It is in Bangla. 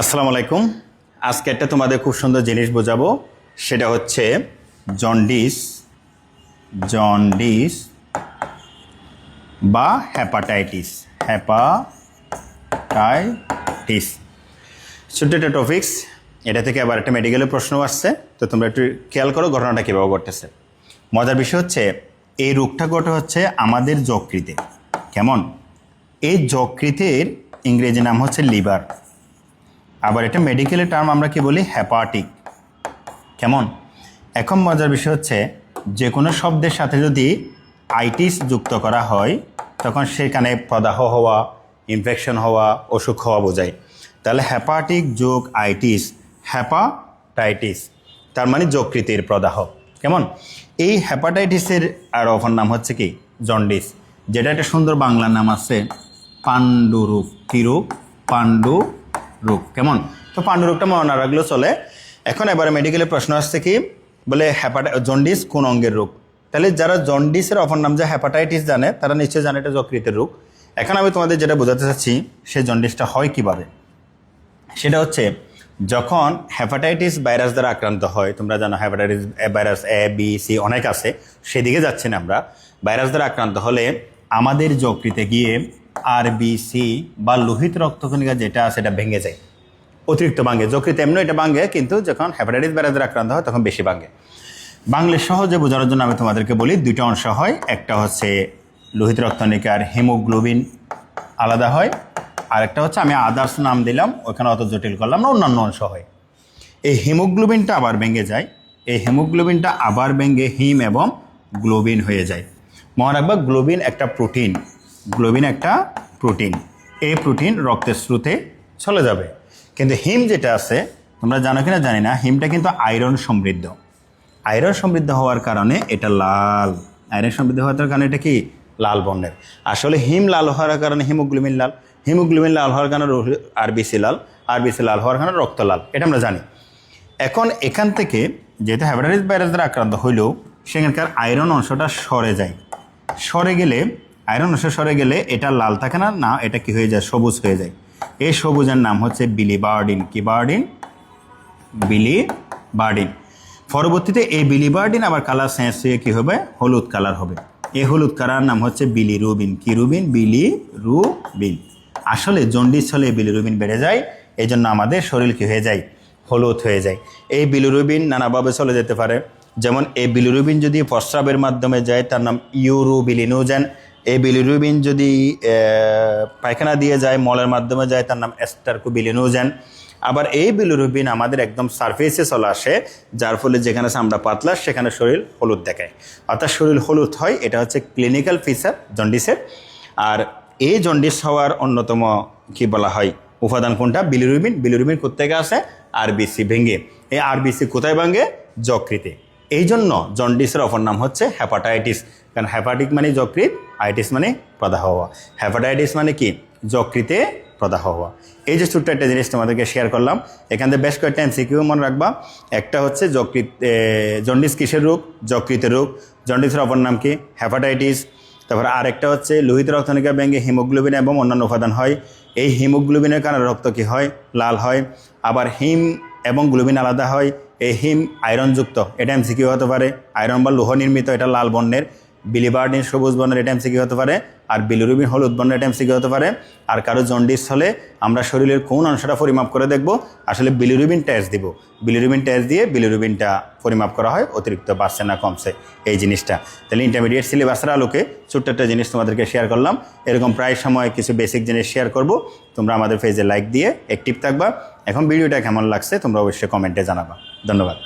আসসালামু আলাইকুম। আজকে একটা তোমাদের খুব সুন্দর জিনিস বোঝাবো। সেটা হচ্ছে জন্ডিস জন্ডিস বা হ্যাপাটাইটিস হ্যাপাটাইটিস ছোট্ট একটা টপিক্স এটা থেকে আবার একটা মেডিকেলের প্রশ্ন আসছে। তো তোমরা একটু খেয়াল করো ঘটনাটা কীভাবে ঘটতেছে। মজার বিষয় হচ্ছে, এই রোগটা ঘটে হচ্ছে আমাদের যকৃতে। কেমন? এই যকৃতের ইংরেজি নাম হচ্ছে লিভার। আবার এটা মেডিকেলের টার্ম আমরা কি বলি? হ্যাপাটিক কেমন? এখন মজার বিষয় হচ্ছে যে কোনো শব্দের সাথে যদি আইটিস যুক্ত করা হয়, তখন সেখানে প্রদাহ হওয়া ইনফেকশন হওয়া, অসুখ হওয়া বোঝায়। তাহলে হ্যাপাটিক যোগ আইটিস হ্যাপাটাইটিস তার মানে যকৃতির প্রদাহ। কেমন? এই হ্যাপাটাইটিসের আর অপর নাম হচ্ছে কি? জন্ডিস যেটা একটা সুন্দর বাংলা নাম আছে, পাণ্ডুরূপ কী পাণ্ডু রোগ, কেমন? তো পাণ্ডু রোগটা মনে রাখলেও চলে। এখন এবারে মেডিকেলে প্রশ্ন আসছে কি, বলে হ্যাপাটাই জন্ডিস কোন অঙ্গের রোগ? তাহলে যারা জন্ডিসের অপর নাম যে হ্যাপাটাইটিস জানে, তারা নিশ্চয়ই জানে এটা যকৃতের রোগ। এখন আমি তোমাদের যেটা বোঝাতে চাচ্ছি সে জন্ডিসটা হয় কীভাবে? সেটা হচ্ছে, যখন হ্যাপাটাইটিস ভাইরাস দ্বারা আক্রান্ত হয়, তোমরা জানো hepatitis virus A B C অনেক আছে, সেদিকে যাচ্ছি না আমরা। ভাইরাস দ্বারা আক্রান্ত হলে আমাদের যকৃতে গিয়ে আর বি লোহিত রক্তকণিকা যেটা আছে সেটা ভেঙে যায়। অতিরিক্ত ভাঙে। যকৃত এমনি এটা ভাঙে, কিন্তু যখন হ্যাপাটাইটিস ভাইরাস আক্রান্ত হয়, তখন বেশি ভাঙে। বাংলা সহজে বোঝানোর জন্য আমি তোমাদেরকে বলি, দুইটা অংশ হয়। একটা হচ্ছে লোহিত রক্তনিকার হিমোগ্লোবিন আলাদা হয়। আর একটা হচ্ছে আমি আদার্স নাম দিলাম ওখানে অত জটিল করলাম না, অন্যান্য অংশ হয়। এই হিমোগ্লোবিনটা আবার ভেঙে যায়। এই হিমোগ্লোবিনটা আবার ভেঙে হিম এবং গ্লোবিন হয়ে যায়। মনে রাখবা গ্লোবিন একটা প্রোটিন গ্লোবিন একটা প্রোটিন। এই প্রোটিন রক্তের স্রোতে চলে যাবে। কিন্তু হিম যেটা আছে, তোমরা জানো কিনা জানি না, হিমটা কিন্তু আয়রন সমৃদ্ধ। আয়রন সমৃদ্ধ হওয়ার কারণে এটা লাল। আয়রন সমৃদ্ধ হওয়ার কারণে এটা কি? লাল বর্ণের। আসলে হিম লাল হওয়ার কারণে হিমোগ্লোবিন লাল। হিমোগ্লোবিন লাল হওয়ার কারণে আরবিসি লাল আরবিসি লাল হওয়ার কারণে রক্ত লাল। এটা আমরা জানি। এখন এখান থেকে যেহেতু হ্যাপাটাইটিস ভাইরাস দ্বারা আক্রান্ত হইলেও সেখানকার আয়রন অংশটা সরে যায়। সরে গেলে আয়রন অংশ সরে গেলে এটা লাল থাকে না না, এটা কি হয়ে যায়? সবুজ হয়ে যায়। এই সবুজের নাম হচ্ছে বিলিবার্ডিন। কি বার্ডিন বিলি বার্ডিন পরবর্তীতে এই বিলিবার্ডিন আবার কালার চেঞ্জ হয়ে কী হবে? হলুদ কালার হবে। এই হলুদ কালার নাম হচ্ছে বিলি রুবিন কি রুবিন? বিলি রুবিন আসলে জন্ডিস হলে বিলিরুবিন বেড়ে যায় এই জন্য আমাদের শরীর কী হয়ে যায়? হলুদ হয়ে যায়। এই বিলিরুবিন নানাভাবে চলে যেতে পারে। যেমন এই বিলিরুবিন যদি প্রস্রাবের মাধ্যমে যায়, তার নাম ইউরোবিলিনোজেন। এই বিলিরুবিন যদি পায়খানা দিয়ে যায়, মলের মাধ্যমে যায়, তার নাম এস্টারকোবিলিনোজেন আবার এই বিলিরুবিন আমাদের একদম সারফেসে চলে আসে, যার ফলে যেখানে চামড়া পাতলা, সেখানে শরীর হলুদ দেখায়। অর্থাৎ শরীর হলুদ হয়, এটা হচ্ছে ক্লিনিক্যাল ফিচার জন্ডিসের আর এই জন্ডিস হওয়ার অন্যতম কি বলা হয়, উপাদান কোনটা? বিলিরুবিন বিলিরুবিন কোথেকে আসে? আরবিসি ভেঙে এই আরবিসি কোথায় ভাঙে? যকৃতে। এই জন্য জন্ডিসের অপর নাম হচ্ছে হ্যাপাটাইটিস কারণ হ্যাপাটিক মানে যকৃত আইটিস মানে প্রদাহ হওয়া। হ্যাপাটাইটিস মানে কি? যকৃতে প্রদাহ হওয়া। এই যে ছোট্ট একটা জিনিস তোমাদেরকে শেয়ার করলাম, এখান থেকে বেশ কয়েকটা এমসিকিউ মনে রাখবা। একটা হচ্ছে যকৃত জন্ডিস কিসের রোগ? যকৃতের রোগ। জন্ডিসের অপর নাম কি? হ্যাপাটাইটিস তারপর আরেকটা হচ্ছে লোহিত রক্তনিকা ব্যাঙ্গে হিমোগ্লোবিন এবং অন্যান্য উপাদান হয়। এই হিমোগ্লোবিনের কারণে রক্ত কি হয়? লাল হয়। আবার হিম এবং গ্লোবিন আলাদা হয়। এই হিম আয়রনযুক্ত, এটা এমসিকিউ হতে পারে। আয়রন বা লোহ নির্মিত, এটা লাল বর্ণের। বিলিবার্ডিন সবুজ বর্ণের, এটা এমসিকিউ হতে পারে। আর বিলুরুবিন হলুদ বর্ণের, এটা এমসিকিউ হতে পারে। আর কারও জন্ডিস হলে আমরা শরীরের কোন অংশটা পরিমাপ করে দেখব? আসলে বিলিরুবিন টেস্ট দিব। বিলিরুবিন টেস্ট দিয়ে বিলিরুবিনটা পরিমাপ করা হয় অতিরিক্ত বাড়ছে না কমছে, এই জিনিসটা। তাহলে ইন্টারমিডিয়েট সিলেবাসের আলোকে ছোট্ট একটা জিনিস তোমাদেরকে শেয়ার করলাম। এরকম প্রায় সময় কিছু বেসিক জিনিস শেয়ার করব। তোমরা আমাদের পেজে লাইক দিয়ে অ্যাক্টিভ থাকবা। এখন ভিডিওটা কেমন লাগছে তোমরা অবশ্যই কমেন্টে জানাবা। ধন্যবাদ।